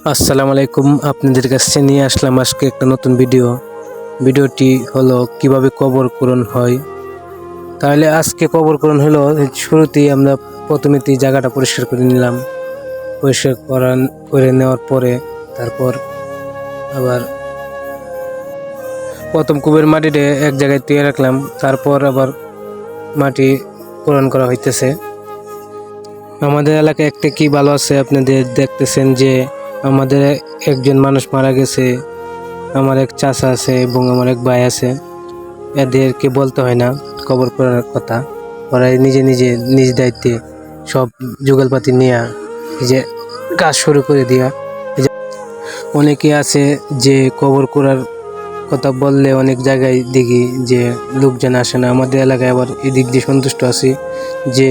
আসসালামু আলাইকুম, আপনাদের কাছে নিয়ে আসলাম আজকে একটা নতুন ভিডিও। ভিডিওটি হলো কীভাবে কবর পূরণ হয়। তাহলে আজকে কবর পূরণ হলো, শুরুতেই আমরা প্রথমেতেই জায়গাটা পরিষ্কার করে নিলাম। পরিষ্কার করান, করে নেওয়ার পরে তারপর আবার প্রথম কুবের মাটিটা এক জায়গায় তুলে রাখলাম, তারপর আবার মাটি পূরণ করা হইতেছে। আমাদের এলাকায় একটা কি ভালো আছে, আপনাদের দেখতেছেন যে আমাদের একজন মানুষ মারা গেছে, আমার এক চাচা আছে এবং আমার এক ভাই আছে। এদেরকে বলতে হয় না, কবর করার কথা। ওরা নিজে নিজে নিজ দায়িত্বে সব যুগলপাতি নিয়ে যে কাজ শুরু করে দেওয়া অনেকে আছে যে কবর করার কথা বললে অনেক জায়গায় দেখি যে লোকজন আসে না। আমাদের এলাকায় আবার এদিক দিয়ে সন্তুষ্ট আছি যে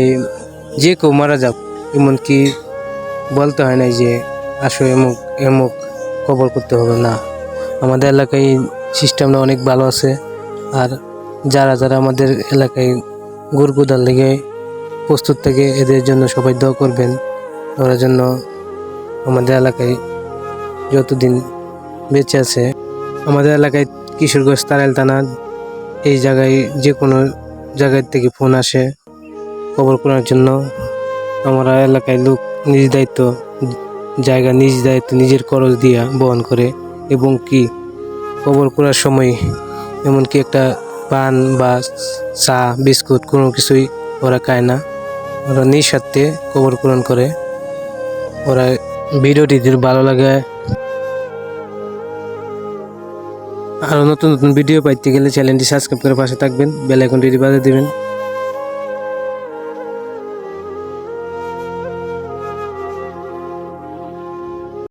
যে কেউ মারা যাক, এমনকি বলতে হয় না যে আসো, এমুক এমুক কবর করতে হবে, না। আমাদের এলাকায় সিস্টেমটা অনেক ভালো আছে। আর যারা যারা আমাদের এলাকায় গরু লেগে প্রস্তুত থেকে এদের জন্য সবাই দোয়া করবেন। ওরা জন্য আমাদের এলাকায় যতদিন বেঁচে আছে, আমাদের এলাকায় কিশোরগঞ্জ তারাইল থানা এই জায়গায় যে কোনো জায়গার থেকে ফোন আসে খবর করার জন্য। আমরা এলাকায় লোক নিজ দায়িত্ব জায়গা নিজ দায়িত্ব নিজের খরচ দিয়া বহন করে এবং কি কবর করার সময় এমনকি একটা পান বা চা, বিস্কুট কোনো কিছুই ওরা খায় না। ওরা নিঃস্বার্থে কবর পূরণ করে। ওরা ভিডিওটি যদি ভালো লাগে আরও নতুন নতুন ভিডিও পাইতে গেলে চ্যানেলটি সাবস্ক্রাইব করে পাশে থাকবেন, বেল আইকনটি বাজিয়ে দেবেন।